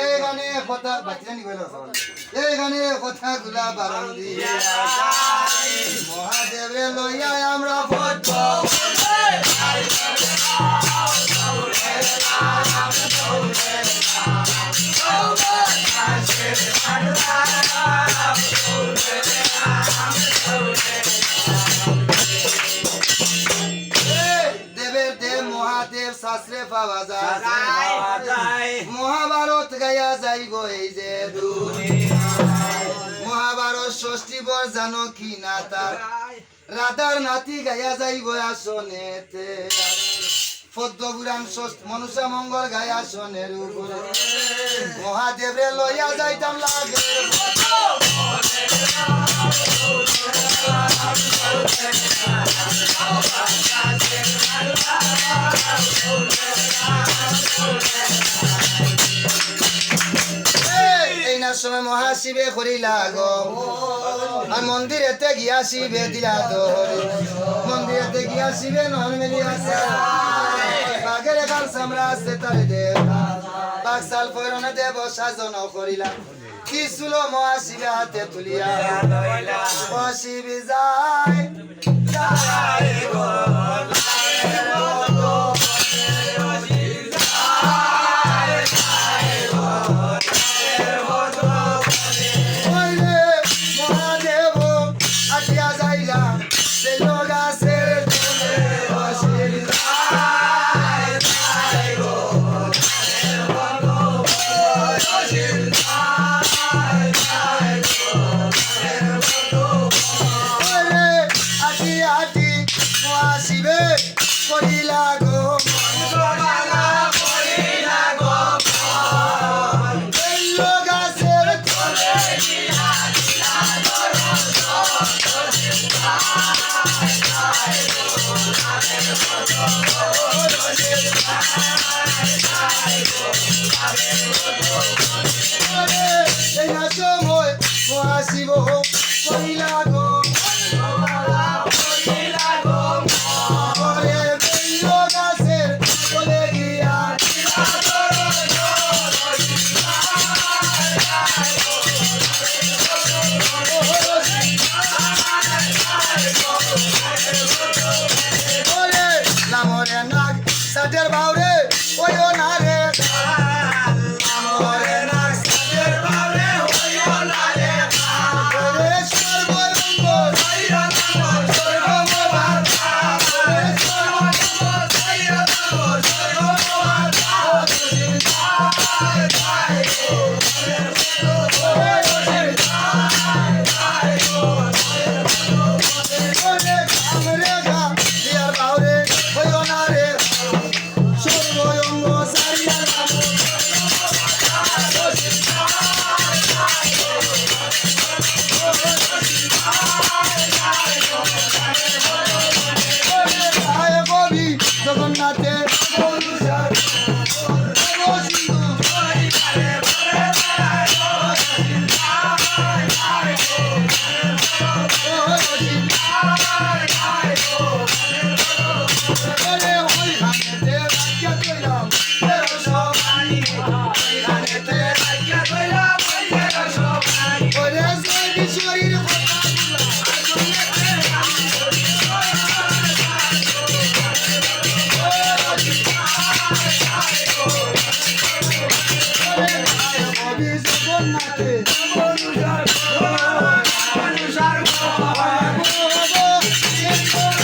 এই কথা বাচ্চা নি কইলো এই কথা গুলা বারণ মহাদেব শাস্ত্রে পাওয়া যায়। মহাভারত গাইয়া যাইব এই যে মহাভারত ষষ্ঠী বর জানো কি না তার? রাধার নাতি গাইয়া যাইব আসনেতে। পদ্ম পুরাণ ষষ্ঠ মনুষা মঙ্গল গায় আসনের উপরে। মহাদেবরে লইয়া যাইতাম লাগে। সময় মহাশিবে করিলা গো। আর মন্দিরেতে গিয়া শিবে দিলা ধরে মন্দিরেতে গিয়া শিবে নন মিলিয়া বাগের গান সামরা আছে তারে দেব। বাগ সাল ফৈরনে দেব সাজন করিলা। কি সুলো মহাশিবে হাতে তুলিয়া। মহাশিবে যায় যায় Hey, I come home, I see you home. নাচের বাউরে Oh.